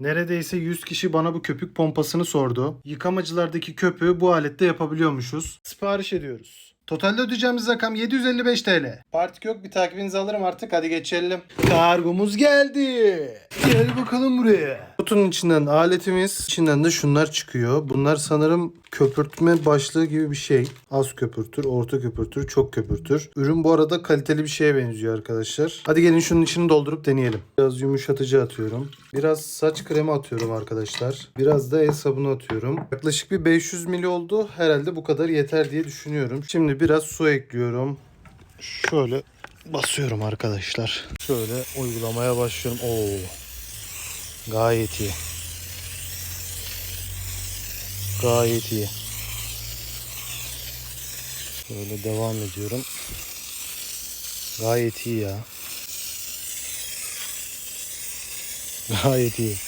Neredeyse 100 kişi bana bu köpük pompasını sordu. Yıkamacılardaki köpüğü bu alette yapabiliyormuşuz. Sipariş ediyoruz. Totalde ödeyeceğimiz rakam 755 TL. Partik yok bir takibinizi alırım artık hadi geçelim. Kargomuz geldi. Gel bakalım buraya. Kutunun içinden aletimiz, içinden de şunlar çıkıyor. Bunlar sanırım köpürtme başlığı gibi bir şey. Az köpürtür, orta köpürtür, çok köpürtür. Ürün bu arada kaliteli bir şeye benziyor arkadaşlar. Hadi gelin şunun içini doldurup deneyelim. Biraz yumuşatıcı atıyorum. Biraz saç kremi atıyorum arkadaşlar. Biraz da el sabunu atıyorum. Yaklaşık bir 500 ml oldu. Herhalde bu kadar yeter diye düşünüyorum. Şimdi biraz su ekliyorum. Şöyle basıyorum arkadaşlar. Şöyle uygulamaya başlıyorum. Oo. Gayet iyi. Gayet iyi. Şöyle devam ediyorum. Gayet iyi ya. Gayet iyi.